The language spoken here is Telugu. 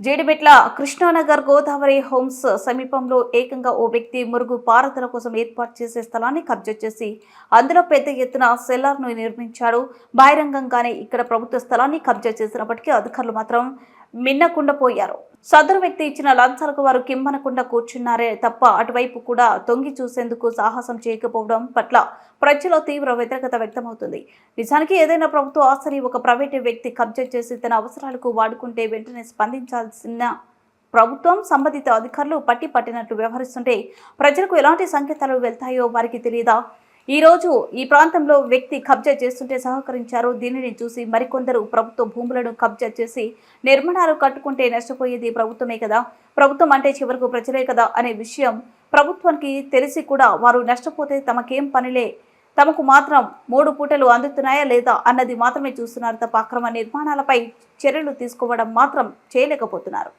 జేడిపెట్ల కృష్ణానగర్ గోదావరి హోమ్స్ సమీపంలో ఏకంగా ఓ వ్యక్తి మురుగు పారుదల కోసం ఏర్పాటు చేసే స్థలాన్ని కబ్జా చేసి అందులో పెద్ద ఎత్తున సెల్లార్ను నిర్మించాడు. బహిరంగంగానే ఇక్కడ ప్రభుత్వ స్థలాన్ని కబ్జా చేసినప్పటికీ అధికారులు మాత్రం మిన్నకుండా పోయారు సదరు వ్యక్తి ఇచ్చిన లంచాలకు వారు కింబనకుండా కూర్చున్నారే తప్ప అటువైపు కూడా తొంగి చూసేందుకు సాహసం చేయకపోవడం పట్ల ప్రజలో తీవ్ర వ్యతిరేకత వ్యక్తమవుతుంది. నిజానికి ఏదైనా ప్రభుత్వ ఆస్తిని ఒక ప్రైవేటు వ్యక్తి కబ్జా చేసి తన అవసరాలకు వాడుకుంటే వెంటనే స్పందించాల్సిన ప్రభుత్వం సంబంధిత అధికారులు పట్టి పట్టినట్లు వ్యవహరిస్తుంటే ప్రజలకు ఎలాంటి సంకేతాలు వెళ్తాయో వారికి తెలియదా ఈ రోజు ఈ ప్రాంతంలో వ్యక్తి కబ్జా చేస్తుంటే సహకరించారు. దీనిని చూసి మరికొందరు ప్రభుత్వ భూములను కబ్జా చేసి నిర్మాణాలు కట్టుకుంటే నష్టపోయేది ప్రభుత్వమే కదా? ప్రభుత్వం అంటే చివరకు ప్రజలే కదా అనే విషయం ప్రభుత్వానికి తెలిసి కూడా వారు నష్టపోతే తమకేం పనిలే? తమకు మాత్రం మూడు పూటలు అందుతున్నాయా లేదా అన్నది మాత్రమే చూస్తున్నారు తప్ప అక్రమ నిర్మాణాలపై చర్యలు తీసుకోవడం మాత్రం చేయలేకపోతున్నారు.